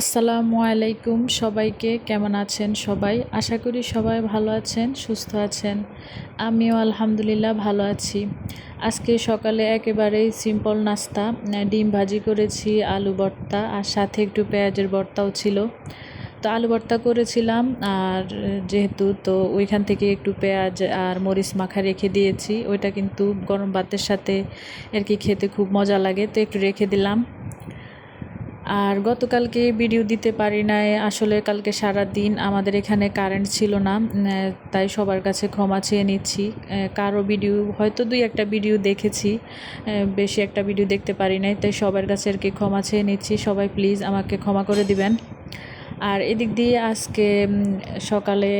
আসসালামু আলাইকুম সবাইকে, কেমন আছেন সবাই? আশা করি সবাই ভালো আছেন, সুস্থ আছেন। আমিও আলহামদুলিল্লাহ ভালো আছি। আজকে সকালে একেবারেই সিম্পল নাস্তা ডিম ভাজি করেছি, আলু ভর্তা আর সাথে একটু পেঁয়াজের ভর্তাও ছিল। তো আলু ভর্তা করেছিলাম আর যেহেতু তো ওইখান থেকে একটু পেঁয়াজ আর মরিচ মাখা রেখে দিয়েছি। ওইটা কিন্তু গরম ভাতের সাথে আর কি খেতে খুব মজা লাগে। তো একটু রেখে দিলাম। আর গতকালকে ভিডিও দিতে পারি নাই। আসলে কালকে সারা দিন আমাদের এখানে কারেন্ট ছিল না তাই সবার কাছে ক্ষমা চেয়ে নিচ্ছি। কারও ভিডিও হয়তো দুই একটা ভিডিও দেখেছি বেশি একটা ভিডিও দেখতে পারি নাই, তাই সবার কাছে আর কি ক্ষমা চেয়ে নিচ্ছি। সবাই প্লিজ আমাকে ক্ষমা করে দিবেন। আর এদিক দিয়ে আজকে সকালে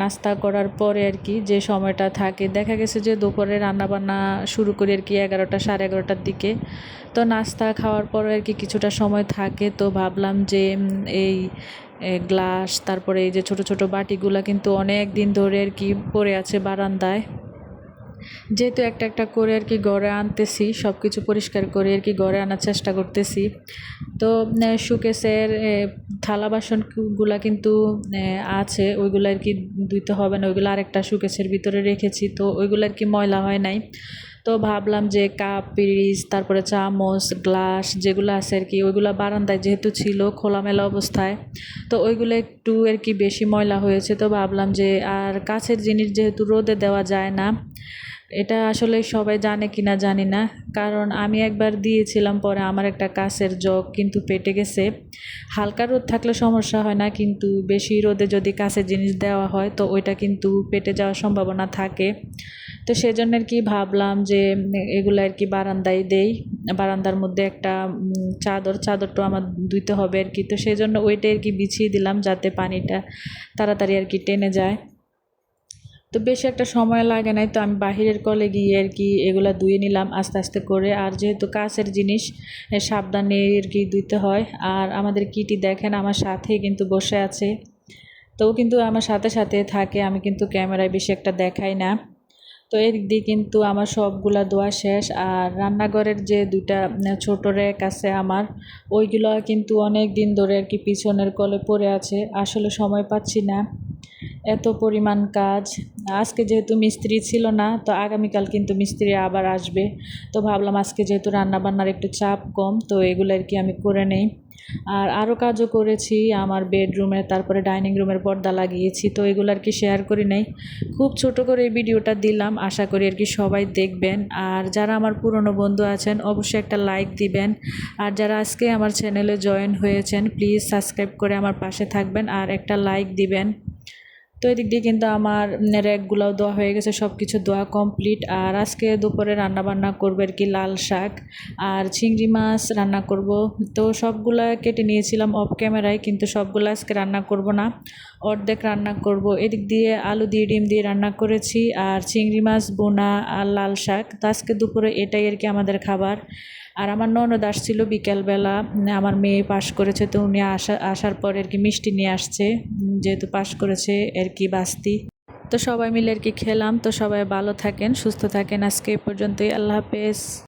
নাস্তা করার পরে আর কি যে সময়টা থাকে, দেখা গেছে যে দুপুরে রান্নাবান্না শুরু করি আর কি এগারোটা সাড়ে এগারোটার দিকে। তো নাস্তা খাওয়ার পরে আর কি কিছুটা সময় থাকে, তো ভাবলাম যে এই গ্লাস, তারপরে এই যে ছোট ছোট বাটিগুলো কিন্তু অনেক দিন ধরে আর কি পড়ে আছে বারান্দায়। যেহেতু একটা একটা করে আর কি গড়ে আনতেছি সব কিছু পরিষ্কার করে আর কি গড়ে আনার চেষ্টা করতেছি। তো সুকেসের থালা বাসনগুলা কিন্তু আছে, ওইগুলো আর কি ধুইতে হবে না, ওইগুলো আরেকটা সুকেসের ভিতরে রেখেছি, তো ওইগুলো আর কি ময়লা হয় নাই। তো ভাবলাম যে কাপ পিরিজ তারপরে চামচ, গ্লাস যেগুলো আছে আর কি, ওইগুলো বারান্দায় যেহেতু ছিল খোলামেলা অবস্থায়, তো ওইগুলো একটু আর কি বেশি ময়লা হয়েছে, তো ভাবলাম যে আর কাছের জিনিস যেহেতু রোদে দেওয়া যায় না এটা আসলে সবাই জানে কি না জানি না। কারণ আমি একবার দিয়েছিলাম, পরে আমার একটা কাছের জগ কিন্তু পেটে গেছে। হালকা রোদ থাকলে সমস্যা হয় না, কিন্তু বেশি রোদে যদি কাছের জিনিস দেওয়া হয়, তো ওইটা কিন্তু পেটে যাওয়ার সম্ভাবনা থাকে। তো সেজন্য আর কি ভাবলাম যে, এগুলো আর কি বারান্দায় দেই। বারান্দার মধ্যে একটা চাদর, চাদরটা আমার ধুইতে হবে আর কি। তো সেজন্য ওইটাই আর কি বিছিয়ে দিলাম যাতে পানিটা তাড়াতাড়ি আর কি টেনে যায়। তো বেশি একটা সময় লাগে নাই, তো আমি বাহিরের কলে গিয়ে আর কি এগুলো ধুয়ে নিলাম আস্তে আস্তে করে। আর যেহেতু কাছের জিনিস সাবধানে আর কি ধুইতে হয়। আর আমাদের কিটি দেখেন, আমার সাথে কিন্তু বসে আছে। তো কিন্তু আমার সাথে সাথে থাকে, আমি কিন্তু ক্যামেরায় বেশি একটা দেখাই না। তো এর দিয়ে কিন্তু আমার সবগুলা দোয়া শেষ। আর রান্নাঘরের যে দুইটা ছোট র্যাক আছে আমার, ওইগুলো কিন্তু অনেক দিন ধরে আর কি পিছনের কলে পড়ে আছে। আসলে সময় পাচ্ছি না। এত পরিমাণ কাজ। আজকে যেহেতু মিস্ত্রি ছিল না, তো আগামীকাল কিন্তু মিস্ত্রি আবার আসবে। তো ভাবলাম আজকে যেহেতু রান্নাবান্নার একটু চাপ কম, তো এগুলো আর কি আমি করে নেই। আর আরও কাজও করেছি, আমার বেডরুমে, তারপরে ডাইনিং রুমের পর্দা লাগিয়েছি, তো এগুলো আর কি শেয়ার করি নাই। খুব ছোট করে এই ভিডিওটা দিলাম, আশা করি আর কি সবাই দেখবেন। আর যারা আমার পুরনো বন্ধু আছেন, অবশ্যই একটা লাইক দিবেন। আর যারা আজকে আমার চ্যানেলে জয়েন হয়েছেন প্লিজ সাবস্ক্রাইব করে আমার পাশে থাকবেন আর একটা লাইক দিবেন। তো এদিক দিয়ে কিন্তু আমার র্যাকগুলোও দেওয়া হয়ে গেছে সব কিছু দেওয়া কমপ্লিট আর আজকে দুপুরে রান্না বান্না করব আর কি লাল শাক আর চিংড়ি মাছ রান্না করব। তো সবগুলা কেটে নিয়েছিলাম অফ ক্যামেরায় কিন্তু সবগুলো আজকে রান্না করব না। অর্ধেক রান্না করব। এদিক দিয়ে আলু দিয়ে ডিম দিয়ে রান্না করেছি আর চিংড়ি মাছ, বোনা আর লাল শাক। তো আজকে দুপুরে এটাই আর কি আমাদের খাবার। আর আমার ননদ আসছিল বিকেলবেলা, আমার মেয়ে পাশ করেছে তো উনি আসা, আসার পর আর কি মিষ্টি নিয়ে আসছে, যেহেতু পাশ করেছে আর কি বাস্তি। তো সবাই মিলে আর কি খেলাম, তো সবাই ভালো থাকেন, সুস্থ থাকেন, আজকে এই পর্যন্তই, আল্লাহ হাফেজ।